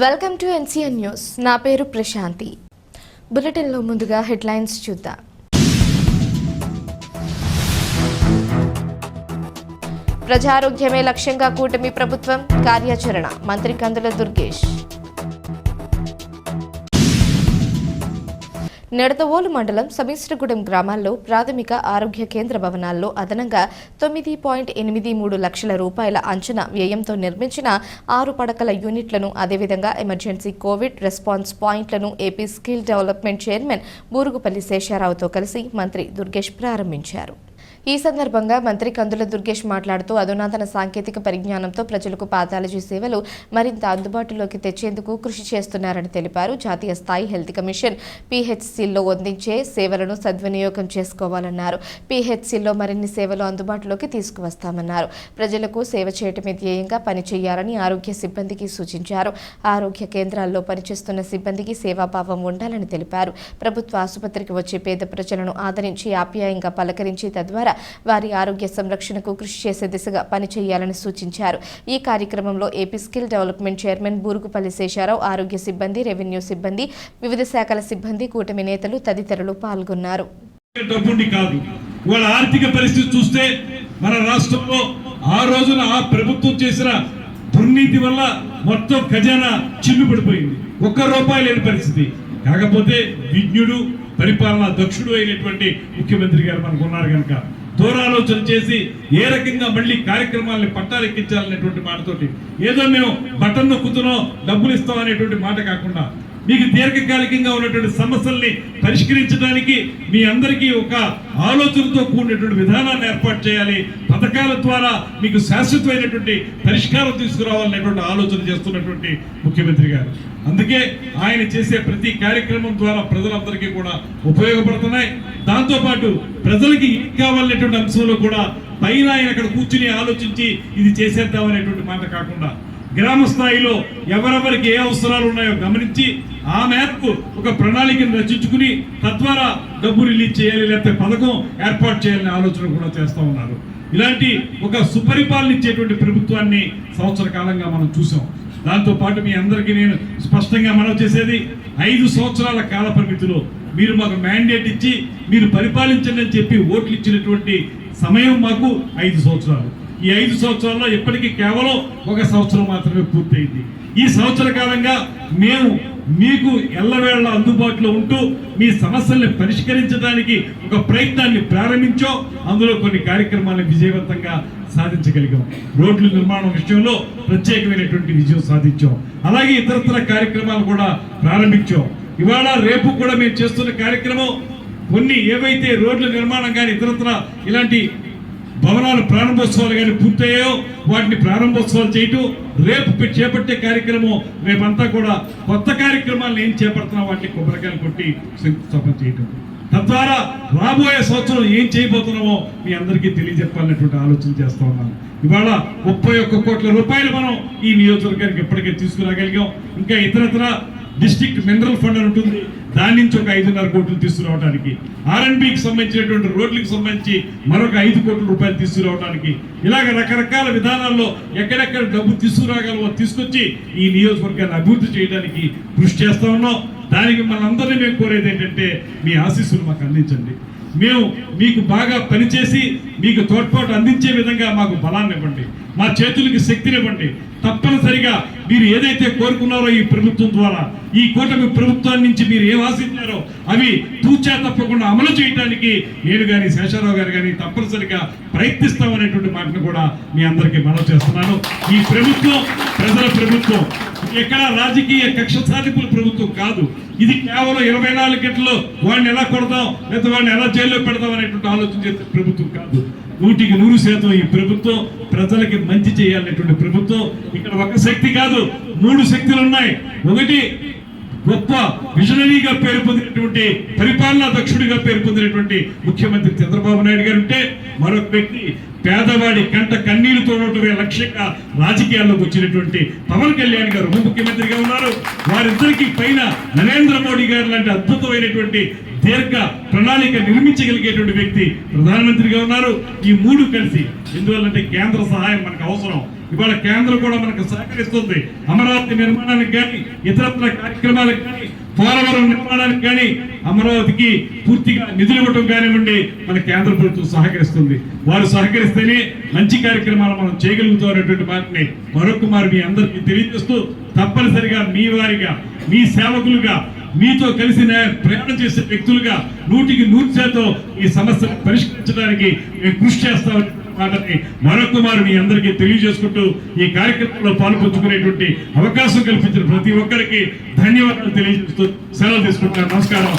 Welcome to NCN news నా పేరు ప్రశాంతి. బులెటిన్లో ముందుగా హెడ్లైన్స్ చూద్దాం. ప్రజారోగ్యమే లక్ష్యంగా కూటమి ప్రభుత్వం కార్యాచరణ. మంత్రి కందుల దుర్గేష్. నిడతవోలు మండలం సమీశ్వరగూడెం గ్రామాల్లో ప్రాథమిక ఆరోగ్య కేంద్ర భవనాల్లో అదనంగా తొమ్మిది పాయింట్ ఎనిమిది మూడు లక్షల రూపాయల అంచనా వ్యయంతో నిర్మించిన ఆరు పడకల యూనిట్లను అదేవిధంగా ఎమర్జెన్సీ కోవిడ్ రెస్పాన్స్ పాయింట్లను AP skill development chairman Burugupalli శేషారావుతో కలిసి మంత్రి దుర్గేష్ ప్రారంభించారు. ఈ సందర్భంగా మంత్రి కందుల దుర్గేష్ మాట్లాడుతూ అధునాతన సాంకేతిక పరిజ్ఞానంతో ప్రజలకు పాథాలజీ సేవలు మరింత అందుబాటులోకి తెచ్చేందుకు కృషి చేస్తున్నారని తెలిపారు. జాతీయ స్థాయి హెల్త్ కమిషన్ పీహెచ్సిల్లో అందించే సేవలను సద్వినియోగం చేసుకోవాలన్నారు. పీహెచ్సిల్లో మరిన్ని సేవలు అందుబాటులోకి తీసుకువస్తామన్నారు. ప్రజలకు సేవ చేయటమే ధ్యేయంగా పనిచేయాలని ఆరోగ్య సిబ్బందికి సూచించారు. ఆరోగ్య కేంద్రాల్లో పనిచేస్తున్న సిబ్బందికి సేవాభావం ఉండాలని తెలిపారు. ప్రభుత్వ ఆసుపత్రికి వచ్చే పేద ప్రజలను ఆదరించి ఆప్యాయంగా పలకరించి తద్వారా వారి ఆరోగ్య సంరక్షణకు కృషి చేసే దిశగా పనిచేయాలని సూచించారు. ఈ కార్యక్రమంలో AP skill development chairman Burugupalli Sesharao ఆరోగ్య సిబ్బంది రెవెన్యూ సిబ్బంది వివిధ శాఖల సిబ్బంది కూటమి నేతలు తదితరులు పాల్గొన్నారు. డబ్బుండి కాదు. ఆర్థిక పరిస్థితి చూస్తే మన రాష్ట్రంలో ఆ రోజున ఆ ప్రభుత్వం చేసిన దుర్నీతి వల్ల మొత్తం ఖజానా చిల్లు పడిపోయింది. ఒక్క రూపాయి లేని పరిస్థితి. కాకపోతే విజ్ఞుడు పరిపాలన దక్షుడు అయినటువంటి ముఖ్యమంత్రి గారు మనకు ఉన్నారు కనుక దూరాలోచన చేసి ఏ రకంగా మళ్ళీ కార్యక్రమాల్ని పట్టాలెక్కించాలనేటువంటి మాటతోటి ఏదో మేము బటన్ నొక్కుతున్నాం డబ్బులు ఇస్తాం అనేటువంటి మాట కాకుండా మీకు దీర్ఘకాలికంగా ఉన్నటువంటి సమస్యల్ని పరిష్కరించడానికి మీ అందరికీ ఒక ఆలోచనతో కూడినటువంటి విధానాన్ని ఏర్పాటు చేయాలి. పథకాల ద్వారా మీకు శాశ్వతమైనటువంటి పరిష్కారం తీసుకురావాలనేటువంటి ఆలోచన చేస్తున్నటువంటి ముఖ్యమంత్రి గారు. అందుకే ఆయన చేసే ప్రతి కార్యక్రమం ద్వారా ప్రజలందరికీ కూడా ఉపయోగపడుతున్నాయి. దాంతోపాటు ప్రజలకి ఏం కావాలనేటువంటి అంశంలో కూడా పైన ఆయన అక్కడ కూర్చుని ఆలోచించి ఇది చేసేద్దాం అనేటువంటి మాట కాకుండా గ్రామ స్థాయిలో ఎవరెవరికి ఏ అవసరాలు ఉన్నాయో గమనించి ఆ మేరకు ఒక ప్రణాళికను రచించుకుని తద్వారా డబ్బు రిలీజ్ చేయాలి లేకపోతే పథకం ఏర్పాటు చేయాలనే ఆలోచన కూడా చేస్తూ ఉన్నారు. ఇలాంటి ఒక సుపరిపాలన ఇచ్చేటువంటి ప్రభుత్వాన్ని సంవత్సర కాలంగా మనం చూసాం. దాంతో పాటు మీ అందరికీ నేను స్పష్టంగా మనం చేసేది ఐదు సంవత్సరాల కాల పరిమితిలో మీరు మాకు మ్యాండేట్ ఇచ్చి మీరు పరిపాలించండి అని చెప్పి ఓట్లు ఇచ్చినటువంటి సమయం మాకు ఐదు సంవత్సరాలు. ఈ ఐదు సంవత్సరాల్లో ఇప్పటికీ కేవలం ఒక సంవత్సరం మాత్రమే పూర్తయింది. ఈ సంవత్సర కాలంగా మేము మీకు ఎల్లవేళ అందుబాటులో ఉంటూ మీ సమస్యల్ని పరిష్కరించడానికి ఒక ప్రయత్నాన్ని ప్రారంభించో. అందులో కొన్ని కార్యక్రమాలను విజయవంతంగా సాధించగలిగాం. రోడ్ల నిర్మాణం విషయంలో ప్రత్యేకమైనటువంటి విజయం సాధించాం. అలాగే ఇతరత్ర కార్యక్రమాలు కూడా ప్రారంభించాం. ఇవాళ రేపు కూడా మేము చేస్తున్న కార్యక్రమం కొన్ని ఏవైతే రోడ్ల నిర్మాణం కానీ ఇతరత్ర ఇలాంటి భవనాలు ప్రారంభోత్సవాలు కానీ పూర్తయ్యాయో వాటిని ప్రారంభోత్సవాలు చేయటం రేపు చేపట్టే కార్యక్రమం రేపంతా కూడా కొత్త కార్యక్రమాలను ఏం చేపడుతున్నాం వాటిని కొబ్బరికాయలు కొట్టి శంకుస్థాపన చేయటం. తద్వారా రాబోయే సంవత్సరం ఏం చేయబోతున్నామో మీ అందరికీ తెలియజెప్పాలనేటువంటి ఆలోచన చేస్తూ ఉన్నాను. ఇవాళ ముప్పై ఒక్క కోట్ల రూపాయలు మనం ఈ నియోజకవర్గానికి ఇప్పటికే తీసుకురాగలిగాం. ఇంకా ఇతరత్ర డిస్ట్రిక్ట్ మినరల్ ఫండ్ అని ఉంటుంది. దాని నుంచి ఒక ఐదున్నర కోట్లు తీసుకురావడానికి ఆర్ఎన్బికి సంబంధించినటువంటి రోడ్లకు సంబంధించి మరొక ఐదు కోట్ల రూపాయలు తీసుకురావడానికి ఇలాగ రకరకాల విధానాల్లో ఎక్కడెక్కడ డబ్బు తీసుకురాగలమో తీసుకొచ్చి ఈ నియోజకవర్గాన్ని అభివృద్ధి చేయడానికి కృషి చేస్తా ఉన్నాం. దానికి మనందరినీ మేము కోరేది ఏంటంటే మీ ఆశీస్సులు మాకు అందించండి. మేము మీకు బాగా పనిచేసి మీకు తోడ్పాటు అందించే విధంగా మాకు బలాన్ని ఇవ్వండి మా చేతులకి శక్తినివ్వండి. తప్పనిసరిగా మీరు ఏదైతే కోరుకున్నారో ఈ ప్రభుత్వం ద్వారా ఈ కూటమి ప్రభుత్వాన్ని నుంచి మీరు ఏం ఆశించారో అవి తూచా తప్పకుండా అమలు చేయడానికి నేను కానీ శేషారావు గారు కానీ తప్పనిసరిగా ప్రయత్నిస్తామనేటువంటి మాటను కూడా మీ అందరికీ మనవి చేస్తున్నాను. ఈ ప్రభుత్వం ప్రజల ప్రభుత్వం ఎక్కడ రాజకీయ కక్ష సాధింపుల ప్రభుత్వం కాదు. ఇది కేవలం ఇరవై నాలుగు గంటల్లో వాడిని ఎలా కొడదాం లేదా వాడిని ఎలా జైల్లో పెడదాం అనేటువంటి ఆలోచన చేసే ప్రభుత్వం కాదు. నూటికి నూరు శాతం ఈ ప్రభుత్వం ప్రజలకి మంచి చేయాలనేటువంటి ప్రభుత్వం ఇక్కడ ఒక శక్తి కాదు మూడు శక్తులు ఉన్నాయి ఒకటి గొప్ప విజనరీగా పేరు పొందినటువంటి పరిపాలనా దక్షుడిగా పేరు పొందినటువంటి ముఖ్యమంత్రి చంద్రబాబు నాయుడు గారు ఉంటే మరొక వ్యక్తి పేదవాడి కంట కన్నీళ్ళు తోడటమే లక్ష్యంగా రాజకీయాల్లోకి వచ్చినటువంటి పవన్ కళ్యాణ్ గారు ఉప ముఖ్యమంత్రిగా ఉన్నారు. వారిద్దరికి పైన నరేంద్ర మోడీ గారు లాంటి అద్భుతమైనటువంటి దీర్ఘ ప్రణాళిక నిర్మించగలిగేటువంటి వ్యక్తి ప్రధానమంత్రిగా ఉన్నారు. ఈ మూడు కలిసి ఎందువల్లంటే కేంద్ర సహాయం మనకు అవసరం. ఇవాళ కేంద్రం కూడా మనకు సహకరిస్తుంది. అమరావతి నిర్మాణానికి కానీ ఇతరత్ర కార్యక్రమాలకు కానీ పోలవరం నిర్మాణానికి కానీ అమరావతికి పూర్తిగా నిధులు ఇవ్వటం కానివ్వండి మన కేంద్ర ప్రభుత్వం సహకరిస్తుంది. వారు సహకరిస్తేనే మంచి కార్యక్రమాలు మనం చేయగలుగుతాం అనేటువంటి మాటని మరొక మారు మీ అందరికీ తెలియజేస్తూ తప్పనిసరిగా మీ వారిగా మీ సేవకులుగా మీతో కలిసి ప్రయాణం చేసే వ్యక్తులుగా నూటికి నూరు శాతం ఈ సమస్యను పరిష్కరించడానికి మేము కృషి చేస్తామని మాటని మరో మారు మీ అందరికీ తెలియజేసుకుంటూ ఈ కార్యక్రమంలో పాల్పంచుకునేటువంటి అవకాశం కల్పించిన ప్రతి ఒక్కరికి ధన్యవాదాలు తెలియజేస్తూ సెలవు తీసుకుంటాను నమస్కారం.